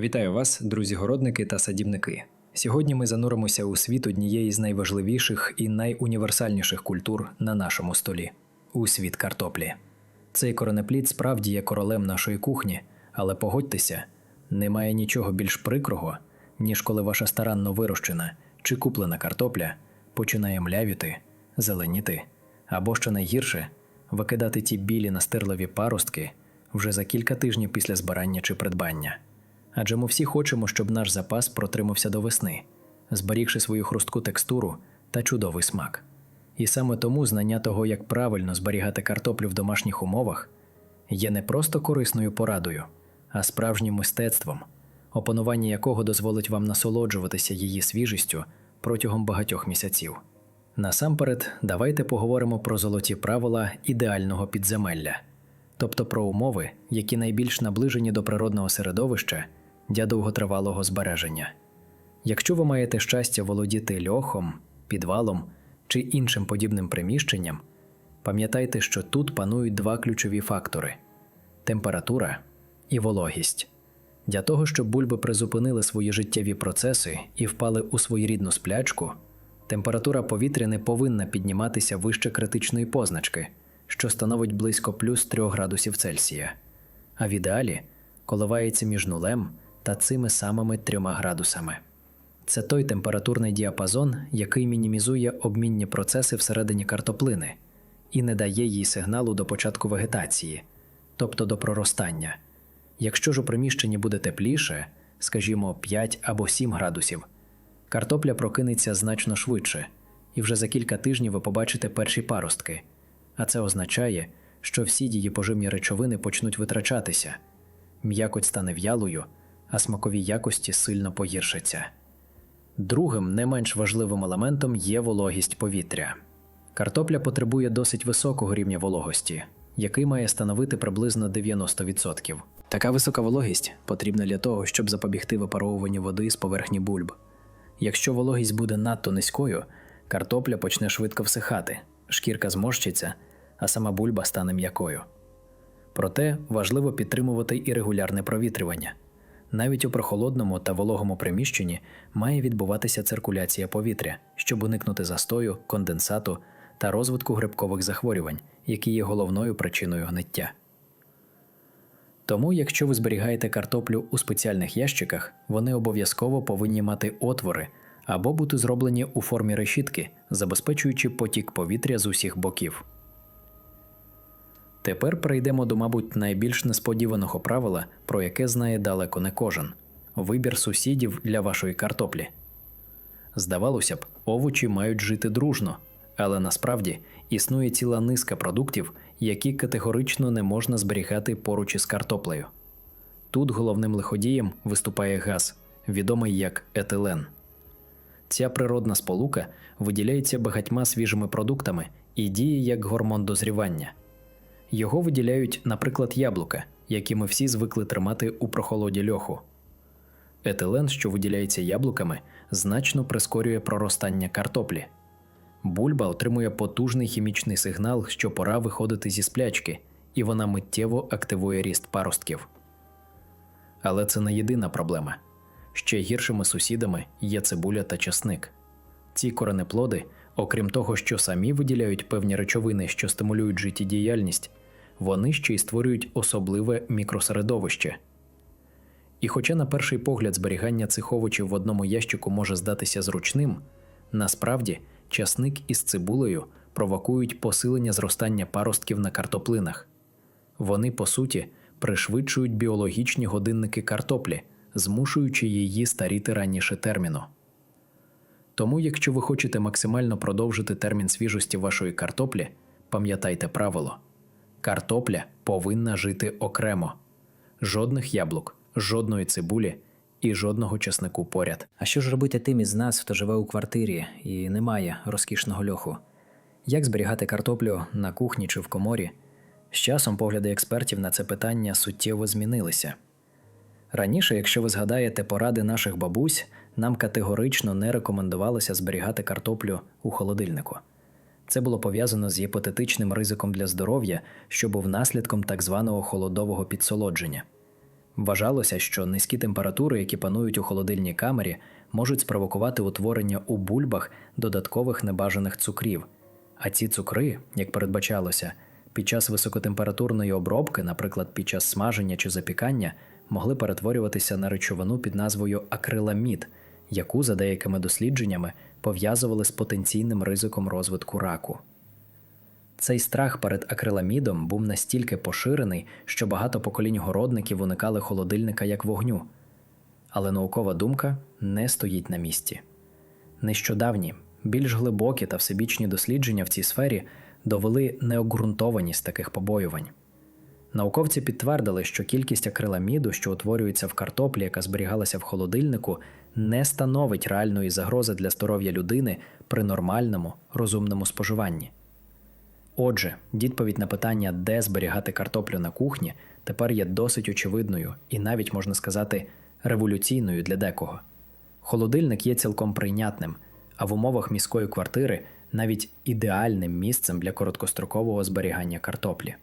Вітаю вас, друзі-городники та садівники. Сьогодні ми зануримося у світ однієї з найважливіших і найуніверсальніших культур на нашому столі у світ картоплі. Цей коренеплід справді є королем нашої кухні, але погодьтеся, немає нічого більш прикрого, ніж коли ваша старанно вирощена чи куплена картопля починає млявіти, зеленіти, або що найгірше, викидати ті білі настирливі паростки вже за кілька тижнів після збирання чи придбання. Адже ми всі хочемо, щоб наш запас протримався до весни, зберігши свою хрустку текстуру та чудовий смак. І саме тому знання того, як правильно зберігати картоплю в домашніх умовах, є не просто корисною порадою, а справжнім мистецтвом, опанування якого дозволить вам насолоджуватися її свіжістю протягом багатьох місяців. Насамперед, давайте поговоримо про золоті правила ідеального підземелля, тобто про умови, які найбільш наближені до природного середовища для довготривалого збереження. Якщо ви маєте щастя володіти льохом, підвалом чи іншим подібним приміщенням, пам'ятайте, що тут панують два ключові фактори температура і вологість. Для того, щоб бульби призупинили свої життєві процеси і впали у своєрідну сплячку, температура повітря не повинна підніматися вище критичної позначки, що становить близько плюс 3 градусів Цельсія, а в ідеалі коливається між нулем та цими самими 3 градусами. Це той температурний діапазон, який мінімізує обмінні процеси всередині картоплини і не дає їй сигналу до початку вегетації, тобто до проростання. Якщо ж у приміщенні буде тепліше, скажімо 5 або 7 градусів, картопля прокинеться значно швидше, і вже за кілька тижнів ви побачите перші паростки, а це означає, що всі її поживні речовини почнуть витрачатися, м'якоть стане в'ялою, а смакові якості сильно погіршаться. Другим, не менш важливим елементом є вологість повітря. Картопля потребує досить високого рівня вологості, який має становити приблизно 90%. Така висока вологість потрібна для того, щоб запобігти випаровуванню води з поверхні бульб. Якщо вологість буде надто низькою, картопля почне швидко всихати, шкірка зморщиться, а сама бульба стане м'якою. Проте важливо підтримувати і регулярне провітрювання. Навіть у прохолодному та вологому приміщенні має відбуватися циркуляція повітря, щоб уникнути застою, конденсату та розвитку грибкових захворювань, які є головною причиною гниття. Тому, якщо ви зберігаєте картоплю у спеціальних ящиках, вони обов'язково повинні мати отвори або бути зроблені у формі решітки, забезпечуючи потік повітря з усіх боків. Тепер перейдемо до, мабуть, найбільш несподіваного правила, про яке знає далеко не кожен вибір сусідів для вашої картоплі. Здавалося б, овочі мають жити дружно, але насправді існує ціла низка продуктів, які категорично не можна зберігати поруч із картоплею. Тут головним лиходієм виступає газ, відомий як етилен. Ця природна сполука виділяється багатьма свіжими продуктами і діє як гормон дозрівання. Його виділяють, наприклад, яблука, які ми всі звикли тримати у прохолоді льоху. Етилен, що виділяється яблуками, значно прискорює проростання картоплі. Бульба отримує потужний хімічний сигнал, що пора виходити зі сплячки, і вона миттєво активує ріст паростків. Але це не єдина проблема. Ще гіршими сусідами є цибуля та часник. Ці коренеплоди, окрім того, що самі виділяють певні речовини, що стимулюють життєдіяльність, вони ще й створюють особливе мікросередовище. І хоча на перший погляд зберігання цих овочів в одному ящику може здатися зручним, насправді часник із цибулею провокують посилення зростання паростків на картоплинах. Вони, по суті, пришвидшують біологічні годинники картоплі, змушуючи її старіти раніше терміну. Тому, якщо ви хочете максимально продовжити термін свіжості вашої картоплі, пам'ятайте правило: картопля повинна жити окремо, жодних яблук, жодної цибулі і жодного чеснику поряд. А що ж робити тим із нас, хто живе у квартирі і не має розкішного льоху? Як зберігати картоплю на кухні чи в коморі? З часом погляди експертів на це питання суттєво змінилися. Раніше, якщо ви згадаєте поради наших бабусь, нам категорично не рекомендувалося зберігати картоплю у холодильнику. Це було пов'язано з гіпотетичним ризиком для здоров'я, що був наслідком так званого холодового підсолодження. Вважалося, що низькі температури, які панують у холодильній камері, можуть спровокувати утворення у бульбах додаткових небажаних цукрів. А ці цукри, як передбачалося, під час високотемпературної обробки, наприклад, під час смаження чи запікання, могли перетворюватися на речовину під назвою акриламід, яку, за деякими дослідженнями, пов'язували з потенційним ризиком розвитку раку. Цей страх перед акриламідом був настільки поширений, що багато поколінь городників уникали холодильника як вогню. Але наукова думка не стоїть на місці. Нещодавні, більш глибокі та всебічні дослідження в цій сфері довели необґрунтованість таких побоювань. Науковці підтвердили, що кількість акриламіду, що утворюється в картоплі, яка зберігалася в холодильнику, не становить реальної загрози для здоров'я людини при нормальному, розумному споживанні. Отже, відповідь на питання, де зберігати картоплю на кухні, тепер є досить очевидною і навіть можна сказати революційною для декого. Холодильник є цілком прийнятним, а в умовах міської квартири навіть ідеальним місцем для короткострокового зберігання картоплі.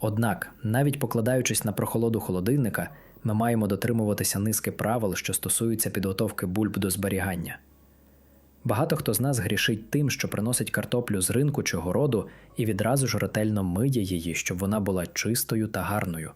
Однак, навіть покладаючись на прохолоду холодильника, ми маємо дотримуватися низки правил, що стосуються підготовки бульб до зберігання. Багато хто з нас грішить тим, що приносить картоплю з ринку чи городу і відразу ж ретельно миє її, щоб вона була чистою та гарною.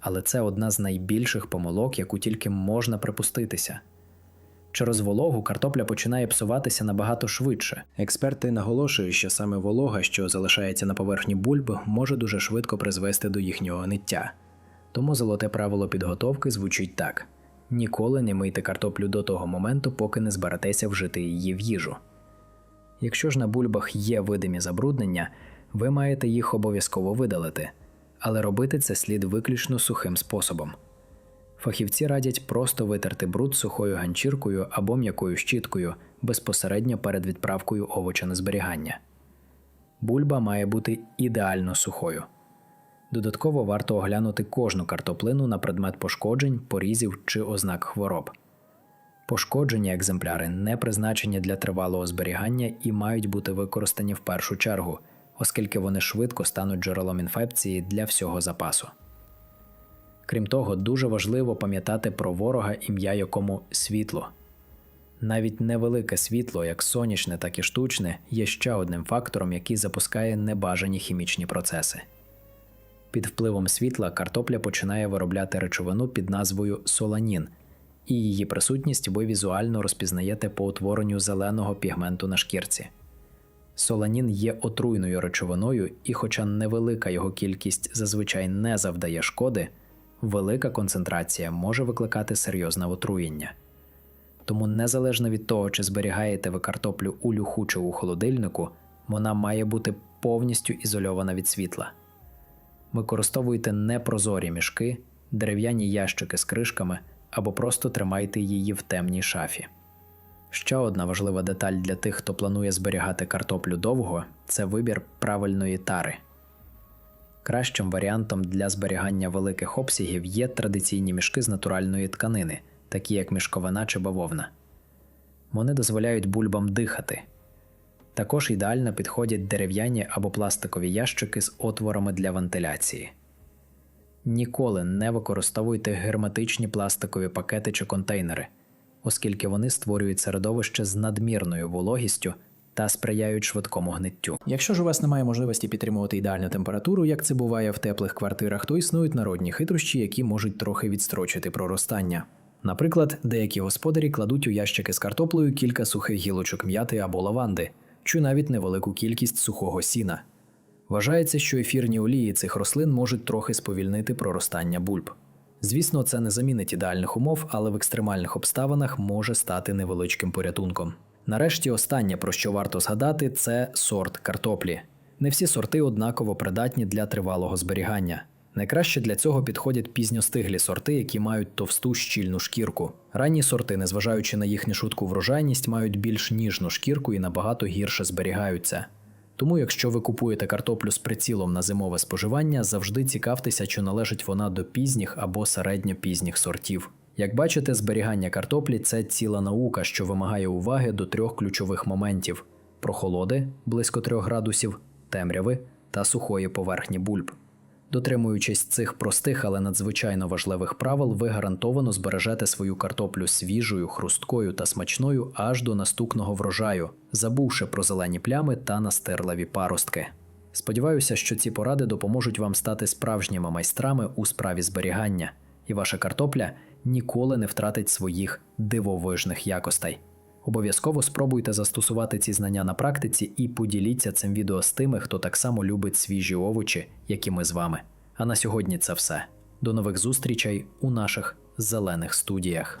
Але це одна з найбільших помилок, яку тільки можна припуститися. Через вологу картопля починає псуватися набагато швидше. Експерти наголошують, що саме волога, що залишається на поверхні бульб, може дуже швидко призвести до їхнього ниття. Тому золоте правило підготовки звучить так: ніколи не мийте картоплю до того моменту, поки не зберетеся вжити її в їжу. Якщо ж на бульбах є видимі забруднення, ви маєте їх обов'язково видалити, але робити це слід виключно сухим способом. Фахівці радять просто витерти бруд сухою ганчіркою або м'якою щіткою безпосередньо перед відправкою овоча на зберігання. Бульба має бути ідеально сухою. Додатково варто оглянути кожну картоплину на предмет пошкоджень, порізів чи ознак хвороб. Пошкоджені екземпляри не призначені для тривалого зберігання і мають бути використані в першу чергу, оскільки вони швидко стануть джерелом інфекції для всього запасу. Крім того, дуже важливо пам'ятати про ворога, ім'я якому світло. Навіть невелике світло, як сонячне, так і штучне, є ще одним фактором, який запускає небажані хімічні процеси. Під впливом світла картопля починає виробляти речовину під назвою соланін, і її присутність ви візуально розпізнаєте по утворенню зеленого пігменту на шкірці. Соланін є отруйною речовиною, і, хоча невелика його кількість зазвичай не завдає шкоди, велика концентрація може викликати серйозне отруєння. Тому, незалежно від того, чи зберігаєте ви картоплю у люху чи у холодильнику, вона має бути повністю ізольована від світла. Використовуйте непрозорі мішки, дерев'яні ящики з кришками або просто тримайте її в темній шафі. Ще одна важлива деталь для тих, хто планує зберігати картоплю довго, це вибір правильної тари. Кращим варіантом для зберігання великих обсягів є традиційні мішки з натуральної тканини, такі як мішковина чи бавовна. Вони дозволяють бульбам дихати. Також ідеально підходять дерев'яні або пластикові ящики з отворами для вентиляції. Ніколи не використовуйте герметичні пластикові пакети чи контейнери, оскільки вони створюють середовище з надмірною вологістю та сприяють швидкому гниттю. Якщо ж у вас немає можливості підтримувати ідеальну температуру, як це буває в теплих квартирах, то існують народні хитрощі, які можуть трохи відстрочити проростання. Наприклад, деякі господарі кладуть у ящики з картоплею кілька сухих гілочок м'яти або лаванди, чи навіть невелику кількість сухого сіна. Вважається, що ефірні олії цих рослин можуть трохи сповільнити проростання бульб. Звісно, це не замінить ідеальних умов, але в екстремальних обставинах може стати невеличким порятунком. Нарешті, останнє, про що варто згадати, це сорт картоплі. Не всі сорти однаково придатні для тривалого зберігання. Найкраще для цього підходять пізньостиглі сорти, які мають товсту щільну шкірку. Ранні сорти, незважаючи на їхню швидку врожайність, мають більш ніжну шкірку і набагато гірше зберігаються. Тому, якщо ви купуєте картоплю з прицілом на зимове споживання, завжди цікавтеся, чи належить вона до пізніх або середньопізніх сортів. Як бачите, зберігання картоплі це ціла наука, що вимагає уваги до трьох ключових моментів: прохолоди близько 3 градусів, темряви та сухої поверхні бульб. Дотримуючись цих простих, але надзвичайно важливих правил, ви гарантовано збережете свою картоплю свіжою, хрусткою та смачною аж до наступного врожаю, забувши про зелені плями та настирливі паростки. Сподіваюся, що ці поради допоможуть вам стати справжніми майстрами у справі зберігання, і ваша картопля ніколи не втратить своїх дивовижних якостей. Обов'язково спробуйте застосувати ці знання на практиці і поділіться цим відео з тими, хто так само любить свіжі овочі, як і ми з вами. А на сьогодні це все. До нових зустрічей у наших зелених студіях.